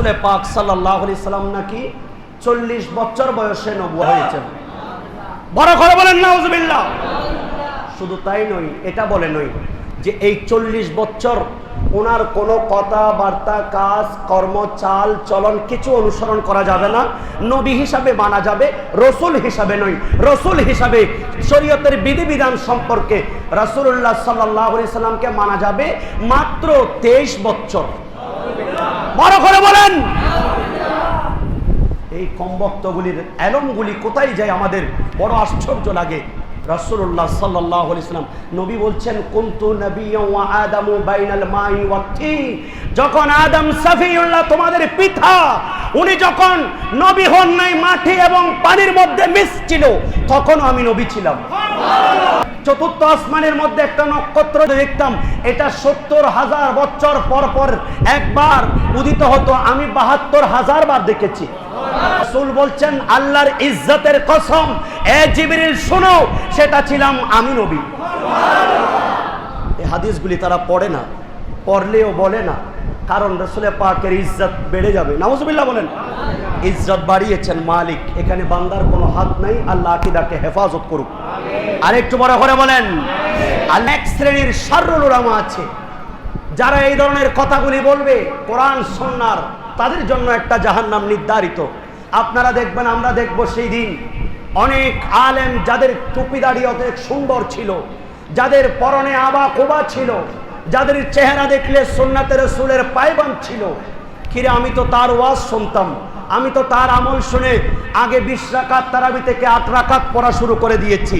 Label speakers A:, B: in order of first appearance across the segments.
A: রসুলে পাক সাল্লাহ সাল্লাম নাকি চল্লিশ বছর বয়সে নবু হয়েছেন। বড় করে বলেন, নাউজুবিল্লাহ। শুধু তাই নয়, এটা বলে নয় যে এই চল্লিশ বছর ওনার কোনো কথাবার্তা, কাজ, কর্ম, চাল, চলন কিছু অনুসরণ করা যাবে না। নবী হিসাবে মানা যাবে, রসুল হিসাবে নয়। রসুল হিসাবে শরীয়তের বিধিবিধান সম্পর্কে রসুল্লাহ সাল্লাহ সাল্লামকে মানা যাবে মাত্র তেইশ বছর। বড় করে বলেন। এই কমবক্তগুলির অ্যালমগুলি কোথায় যায় আমাদের? বড় আশ্চর্য লাগে। রাসূলুল্লাহ সাল্লাল্লাহু আলাইহি সাল্লাম নবী বলছেন, কুনতু নাবিয়্যান ওয়া আদামু বাইনাল মাই তিন। যখন আদম সাফিউল্লাহ তোমাদের পিতা, উনি যখন নবী হন নাই, মাটি এবং পানির মধ্যে মিশছিল, তখন আমি নবী ছিলাম। চতুর্থ আসমানের মধ্যে একটা নক্ষত্র দেখতাম, এটা সত্তর হাজার বছর পর পর একবার উদিত হতো। আমি বাহাত্তর হাজার বার দেখেছি। রাসূল বলছেন, আল্লাহর ইজ্জতের কসম, এ জিবরিল, শোনো, সেটা ছিলাম আমি নবী। হাদিসগুলি তারা পড়ে না, পড়লেও বলে না। কারণ রসুলের পাকের ইজ্জত বেড়ে যাবে। নাউজুবিল্লাহ বলেন। ইজ্জত বাড়িয়েছেন মালিক। এখানে বান্দার কোনো হাত নাই, আল্লাহ আকিদাকে হেফাজত করুক। আর একটু বড় করে বলেন, আল্লাহ এক শ্রেণির সার্রুল উলামা আছে। যারা এই ধরনের কথাগুলি বলবে, কোরআন সন্ন্যার তাদের জন্য একটা জাহান্নাম নির্ধারিত। আপনারা দেখবেন, আমরা দেখব সেই দিন অনেক আলেম যাদের টুপি দাড়ি অনেক সুন্দর ছিল, যাদের পরনে আবা কোবা ছিল যাদের চেহারা দেখলে সোননাথের রসুলের পায়বান ছিল। কিরে, আমি তো তার ওয়াজ শুনতাম। আমি তো তার আমল শুনে আগে বিশ রাকাত তারাবি থেকে আট রাখাত পড়া শুরু করে দিয়েছি।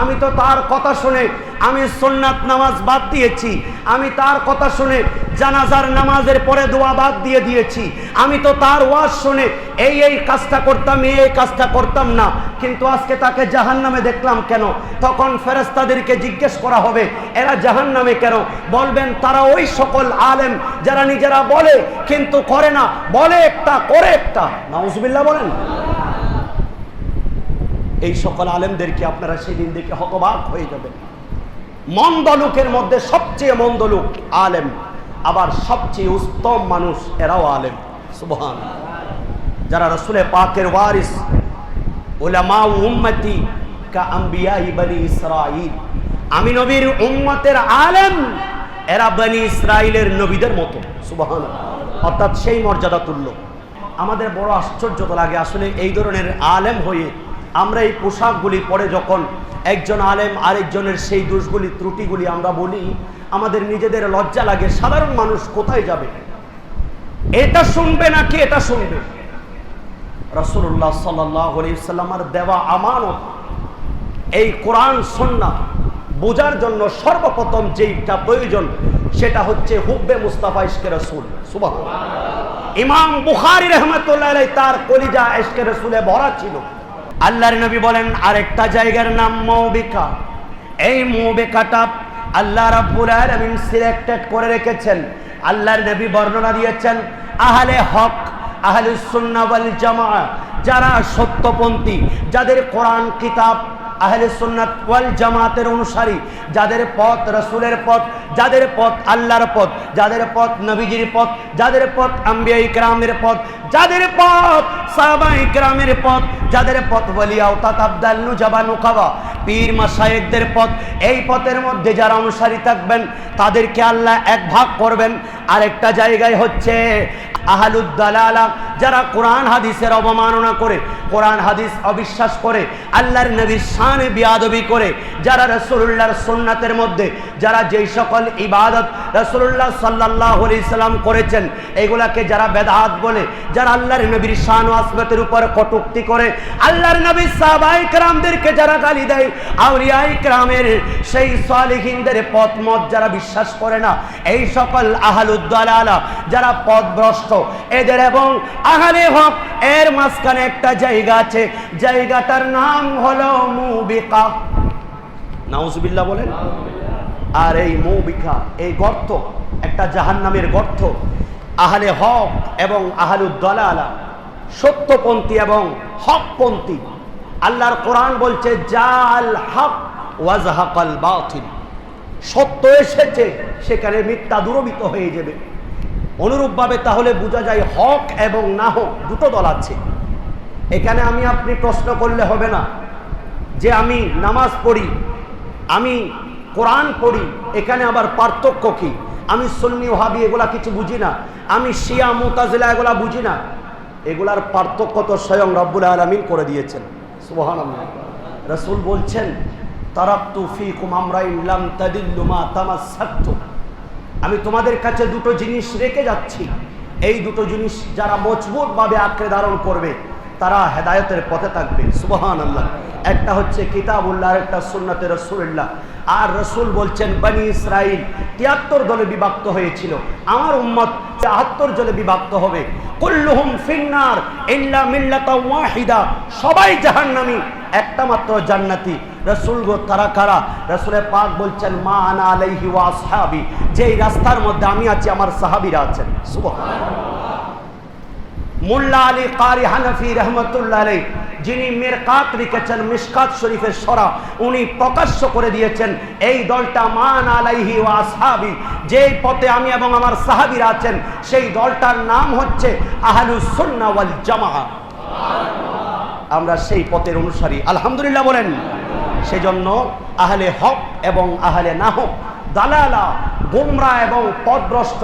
A: আমি তো তার কথা শুনে আমি সোননাথ নামাজ বাদ দিয়েছি। আমি তার কথা শুনে জানাজার নামাজের পরে দোয়া বাদ দিয়ে দিয়েছি। আমি তো তার ওয়াজ শুনে এই এই কাজটা করতাম, এই কাজটা করতাম না। কিন্তু আজকে তাকে জাহান নামে দেখলাম কেন? তখন ফেরেস্তাদেরকে জিজ্ঞেস করা হবে, এরা জাহান নামে কেন? বলবেন, তারা ওই সকল আলেম যারা নিজেরা বলে, কিন্তু করে না। বলে একটা, করে একটা। নাউজবিল্লাহ বলেন। এই সকল আলেমদেরকে আপনারা সেদিন দেখে হতবাক হয়ে যাবেন। মন্দ লোকের মধ্যে সবচেয়ে মন্দ লোক আলেম। আবার সবচেয়ে উত্তম মানুষ এরাও আলেম। সুবহান যারা রসুলে পাকের ওয়ারিস ওলামা উম্মতি কা আম্বিয়া বনি ইসরাইল আমি নবীর উম্মতের আলেম, এরা বনি ইসরাইলের নবীদের মতো। সুবহান অর্থাৎ সেই মর্যাদা তুল্য। আমাদের বড় আশ্চর্য তো লাগে আসলে এই ধরনের আলেম হয়ে আমরা এই পোশাকগুলি পরে যখন একজন আলেম আরেকজনের সেই দোষগুলি, ত্রুটিগুলি আমরা বলি আমাদের নিজেদের লজ্জা লাগে, সাধারণ মানুষ কোথায় যাবে? এটা শুনবে নাকি এটা শুনবে? রসুল্লাহ সাল্লামের দেওয়া আমানত, এই কোরআন, সন্না বোঝার জন্য সর্বপ্রথম যেইটা প্রয়োজন, সেটা হচ্ছে হুব্বে মুস্তাফা ইস্কে রসুল। সুবাহ ইমাম বুখারি রহমতুল্লাহ তার কলিজা ইস্কে রসুলে ভরা ছিল। আল্লাহর নবী বলেন, আরেকটা জায়গার নাম মৌবিকা। এই মৌবিকাটা আল্লাহ রাব্বুল আলামিন সিলেক্টেড করে রেখেছেন। আল্লাহর নবী বর্ণনা দিয়েছেন, আহলে হক, আহলে সুন্নাহ ওয়াল জামাআহ যারা সত্যপন্থী, যাদের কোরআন, কিতাব, আহলে সুন্নাত ওয়াল জামাতের অনুসারী, যাদের পথ রসুলের পথ, যাদের পথ আল্লাহর পথ, যাদের পথ নবীজির পথ, যাদের পথ আম্বিয়া ইকরামের পথ, যাদের পথ সাহাবা ইকরামের পথ, যাদের পথ বলিয়াও তাত আবদাল নুজাবা নুকাবা পীর মাসায়েকদের পথ, এই পথের মধ্যে যারা অনুসারী থাকবেন, তাদেরকে আল্লাহ এক ভাগ করবেন। আরেকটা জায়গায় হচ্ছে আহালুদ্দালা যারা কোরআন হাদিসের অবমাননা করে, কোরআন হাদিস অবিশ্বাস করে, আল্লাহর নবীর শানে বিয়াদবি করে, যারা রসুল্লাহর সোননাথের মধ্যে, যারা যেই সকল ইবাদত রসুল্লাহ সাল্লাহ ইসলাম করেছেন, এগুলাকে যারা বেদাহাত বলে, যারা আল্লাহর নবীর শান ও আসবতের উপর কটুক্তি করে, আল্লাহর নবী সাহাবাই ক্রামদেরকে যারা গালি দেয় আউলিয়াই ক্রামের সেই সালিহীনদের পথ মত যারা বিশ্বাস করে না, এই সকল আহালুদ্দালালা যারা পথভ্রষ্ট এদের এবং আহালে হক, এর মাঝখানে একটা জায়গা আছে। জায়গাটার নাম হলো মুবিকা। নাউজুবিল্লাহ বলেন। আর এই মৌবিকা, এই গর্ত, একটা জাহান্নামের গর্ত। আহলে হক এবং আহলুদ্দালালা সত্যপন্থী এবং হকপন্থী। আল্লাহর কোরআন বলছে, জাল হক ওয়াজহাকাল বাতিল। সত্য এসেছে, সেখানে মিথ্যা দূরবিত হয়ে যাবে। অনুরূপভাবে তাহলে বোঝা যায় হক এবং না হক দুটো দল আছে। এখানে আমি আপনি প্রশ্ন করলে হবে না যে আমি নামাজ পড়ি, আমি কোরআন পড়ি, এখানে আবার পার্থক্য কি? আমি সুন্নি ওহাবি এগুলা কিছু বুঝি না, আমি শিয়া, মোতাজিলা এগুলা বুঝি না। এগুলার পার্থক্য তো স্বয়ং রব্বুল আলমিন করে দিয়েছেন। সুবহান রসুল বলছেন, তারাক্তু ফিকুম আমরা ইল্লাম তাদিল্লুমা তামাসাক্তু। আমি তোমাদের কাছে দুটো জিনিস রেখে যাচ্ছি। এই দুটো জিনিস যারা মজবুতভাবে আঁকড়ে ধারণ করবে, তারা হেদায়তের পথে থাকবে। সুবহান আল্লাহ একটা হচ্ছে কিতাবুল্লাহ একটা সুন্নতে রসুল্লাহ আর রসুল বলছেন, বনি ইসরাইল তিয়াত্তর দলে বিভক্ত হয়েছিল। আমার উম্মত চাহাত্তর দলে বিভক্ত হবে। কুল্লুহুম ফিন্নার ইল্লা মিল্লাতা ওয়াহিদা। সবাই জাহান্নামী, একটা মাত্র জান্নাতি। রসুল গো তারা কারা? রসুলের পাক বলছেন, মা আনা আলাইহি ওয়া আসহাবি। যেই রাস্তার মধ্যে আমি আছি, আমার সাহাবীরা আছেন। সুবহানাল্লাহ। মোল্লা আলী কারি হানফি রহমতুল্লাহ আলী যিনি মেরকাত লিখেছেন মিসকাত শরীফের সরা, উনি প্রকাশ্য করে দিয়েছেন, এই দলটা মান আলাইহি ও আসহাবি। যেই পথে আমি এবং আমার সাহাবিরা আছেন, সেই দলটার নাম হচ্ছে আহলুস সুন্নাহ ওয়াল জামাআহ আমরা সেই পথের অনুসারী। আলহামদুলিল্লাহ বলেন। সেজন্য আহলে হক এবং আহলে না হক দালালা, গোমরা এবং পদভ্রষ্ট,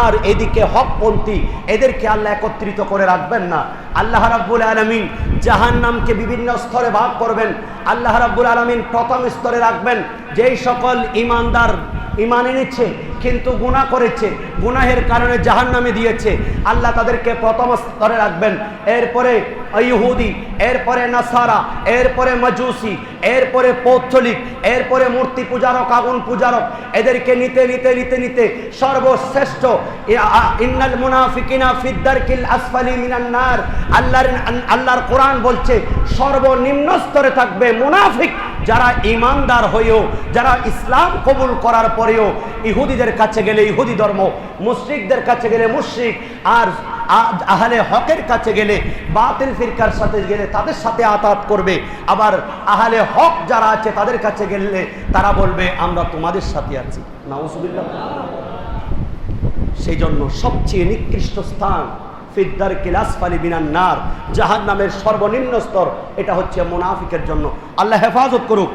A: আর এদিকে হকপন্থী, এদেরকে আল্লাহ একত্রিত করে রাখবেন না। আল্লাহ রাব্বুল আলমিন জাহান নামকে বিভিন্ন স্তরে ভাগ করবেন। আল্লাহ রাব্বুল আলমিন প্রথম স্তরে রাখবেন, যেই সকল ইমানদার ইমান এনেছে, কিন্তু গুনাহ করেছে, গুনাহের কারণে জাহান নামে দিয়েছে, আল্লাহ তাদেরকে প্রথম স্তরে রাখবেন। এরপরে ইহুদি, এরপরে নাসারা, এরপরে মজুসি, এরপরে পৌত্থলিক, এরপরে মূর্তি পূজারক, আগুন পূজারক, এদেরকে নিতে নিতে নিতে নিতে সর্বশ্রেষ্ঠ। ইন্নাল মুনাফিকিনা আসফালি মিনান নার। আল্লাহর আল্লাহর কোরআন বলছে, সর্বনিম্ন স্তরে থাকবে মুনাফিক। যারা ইমানদার হয়েও, যারা ইসলাম কবুল করার পরেও ইহুদিদের কাছে গেলে ইহুদি ধর্ম, মুশরিকদের কাছে গেলে মুশরিক, আর আহলে হকের কাছে গেলে, বাতিল ফিরকার সাথে গেলে তাদের সাথে আতাত করবে। আবার আহলে হক যারা আছে তাদের কাছে গেলে তারা বলবে, আমরা তোমাদের সাথে আছি। নাউজুবিল্লাহ। সেই জন্য সবচেয়ে নিকৃষ্ট স্থান ফিদ্দার কিলাসফালি বিনান নার জাহান নামের সর্বনিম্ন স্তর, এটা হচ্ছে মুনাফিকের জন্য। আল্লাহ হেফাজত করুক।